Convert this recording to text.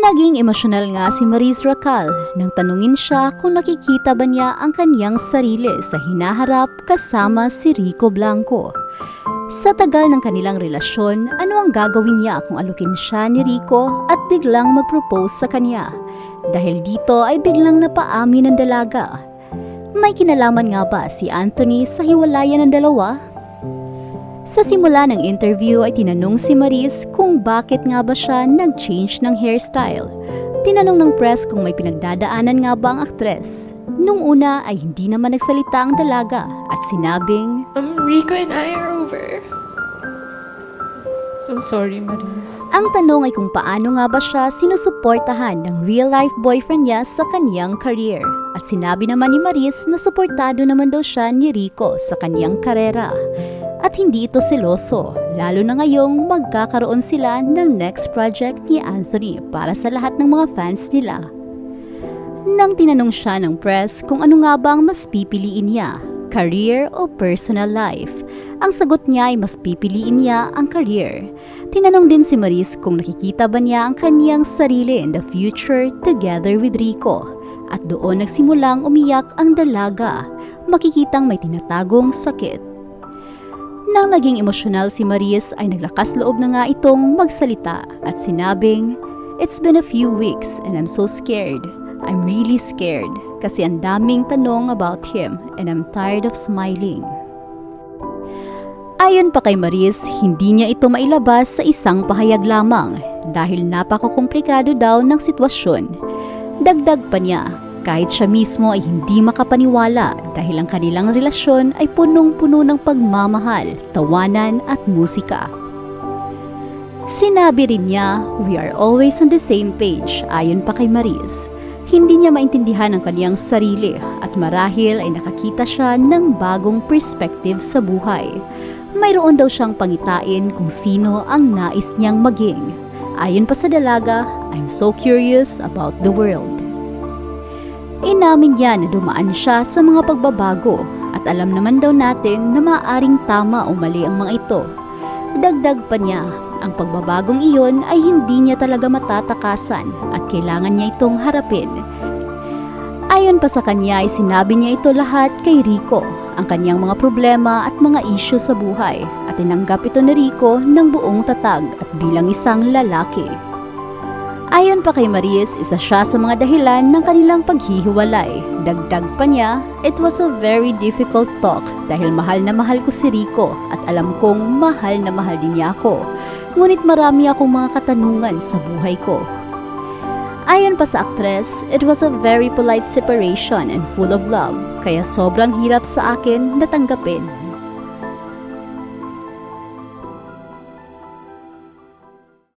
Naging emosyonal nga si Maris Racal nang tanungin siya kung nakikita ba niya ang kanyang sarili sa hinaharap kasama si Rico Blanco. Sa tagal ng kanilang relasyon, ano ang gagawin niya kung alukin siya ni Rico at biglang mag-propose sa kanya? Dahil dito ay biglang napaamin ng dalaga. May kinalaman nga ba si Anthony sa hiwalayan ng dalawa? Sa simula ng interview ay tinanong si Maris kung bakit nga ba siya nag-change ng hairstyle. Tinanong ng press kung may pinagdadaanan nga ba ang aktres. Nung una ay hindi naman nagsalita ang dalaga at sinabing, Um, Rico and I are over. So sorry, Maris. Ang tanong ay kung paano nga ba siya sinusuportahan ng real-life boyfriend niya sa kanyang career. At sinabi naman ni Maris na suportado naman daw siya ni Rico sa kanyang karera. At hindi ito seloso, lalo na ngayong magkakaroon sila ng next project ni Anthony para sa lahat ng mga fans nila. Nang tinanong siya ng press kung ano nga bang mas pipiliin niya, career o personal life, ang sagot niya ay mas pipiliin niya ang career. Tinanong din si Maris kung nakikita ba niya ang kaniyang sarili in the future together with Rico. At doon nagsimulang umiyak ang dalaga, makikitang may tinatagong sakit. Nang naging emosyonal si Maris ay naglakas loob na nga itong magsalita at sinabing, It's been a few weeks and I'm so scared. I'm really scared kasi ang daming tanong about him and I'm tired of smiling. Ayon pa kay Maris, hindi niya ito mailabas sa isang pahayag lamang dahil napakakomplikado daw ng sitwasyon. Dagdag pa niya, kahit siya mismo ay hindi makapaniwala dahil ang kanilang relasyon ay punong-puno ng pagmamahal, tawanan at musika. Sinabi rin niya, we are always on the same page ayon pa kay Maris. Hindi niya maintindihan ang kaniyang sarili at marahil ay nakakita siya ng bagong perspective sa buhay. Mayroon daw siyang pangitain kung sino ang nais niyang maging. Ayon pa sa dalaga, I'm so curious about the world. Inamin niya na dumaan siya sa mga pagbabago at alam naman daw natin na maaaring tama o mali ang mga ito. Dagdag pa niya, ang pagbabagong iyon ay hindi niya talaga matatakasan at kailangan niya itong harapin. Ayon pa sa kanya ay sinabi niya ito lahat kay Rico, ang kanyang mga problema at mga isyu sa buhay at tinanggap ito ni Rico ng buong tatag at bilang isang lalaki. Ayon pa kay Maris, isa siya sa mga dahilan ng kanilang paghihiwalay. Dagdag pa niya, it was a very difficult talk dahil mahal na mahal ko si Rico at alam kong mahal na mahal din niya ako. Ngunit marami akong mga katanungan sa buhay ko. Ayon pa sa aktres, it was a very polite separation and full of love, kaya sobrang hirap sa akin natanggapin